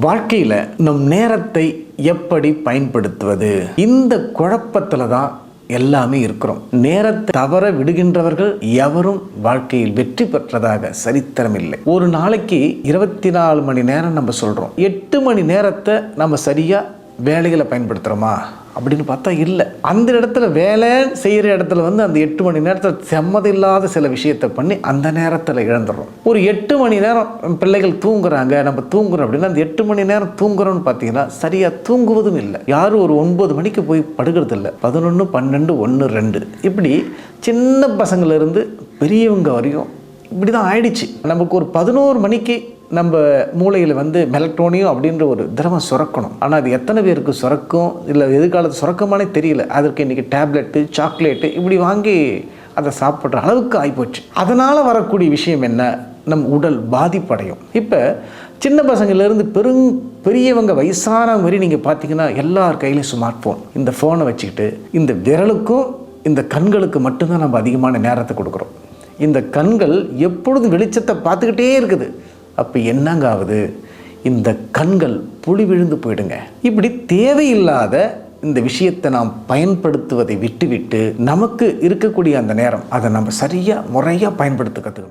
வாழ்க்கையில் நம் நேரத்தை எப்படி பயன்படுத்துவது? இந்த குழப்பத்தில் தான் எல்லாமே இருக்கிறோம். நேரத்தை தவற விடுகின்றவர்கள் எவரும் வாழ்க்கையில் வெற்றி பெற்றதாக சரித்திரம் இல்லை. ஒரு நாளைக்கு இருபத்தி நாலு மணி நேரம் நம்ம சொல்கிறோம் எட்டு மணி நேரத்தை நம்ம சரியாக வேலைகளை பயன்படுத்துகிறோமா அப்படின்னு பார்த்தா இல்லை. அந்த இடத்துல வேலை செய்கிற இடத்துல வந்து அந்த எட்டு மணி நேரத்தில் செம்மதில்லாத சில விஷயத்தை பண்ணி அந்த நேரத்தில் இழந்துடுறோம். ஒரு எட்டு மணி நேரம் பிள்ளைகள் தூங்குறாங்க நம்ம தூங்குறோம் அப்படின்னா அந்த எட்டு மணி நேரம் தூங்குறோம்னு பார்த்தீங்கன்னா சரியாக தூங்குவதும் இல்லை. யாரும் ஒரு ஒன்பது மணிக்கு போய் படுக்கிறது இல்லை. பதினொன்று பன்னெண்டு ஒன்று ரெண்டு. இப்படி சின்ன பசங்கள்லேருந்து பெரியவங்க வரையும் இப்படி தான் ஆயிடுச்சு. நமக்கு ஒரு பதினோரு மணிக்கு நம்ம மூளையில் வந்து மெலக்ட்ரோனியம் அப்படின்ற ஒரு திரவம் சுரக்கணும். ஆனால் அது எத்தனை பேருக்கு சுரக்கும்? இல்லை எதிர்காலத்து சுரக்கமானே தெரியல. அதற்கு இன்றைக்கி டேப்லெட்டு சாக்லேட்டு இப்படி வாங்கி அதை சாப்பிட்ற அளவுக்கு ஆகிப்போச்சு அதனால் வரக்கூடிய விஷயம் என்ன? நம் உடல் பாதிப்படையும். இப்போ சின்ன பசங்கள்லேருந்து பெருங் பெரியவங்க வயசானவங்க வரை நீங்கள் பார்த்தீங்கன்னா எல்லார் கையிலையும் ஸ்மார்ட் ஃபோன் இந்த ஃபோனை வச்சுக்கிட்டு இந்த விரலுக்கும் இந்த கண்களுக்கு மட்டும்தான் நம்ம அதிகமான நேரத்தை கொடுக்குறோம். இந்த கண்கள் எப்பொழுதும் வெளிச்சத்தை பார்த்துக்கிட்டே இருக்குது. அப்போ என்னங்க ஆகுது இந்த கண்கள் புளி விழுந்து போயிடுங்க. இப்படி தேவையில்லாத இந்த விஷயத்தை நாம் பயன்படுத்துவதை விட்டுவிட்டு நமக்கு இருக்கக்கூடிய அந்த நேரம் அதை நம்ம சரியாக முறையாக பயன்படுத்த கற்றுக்கணும்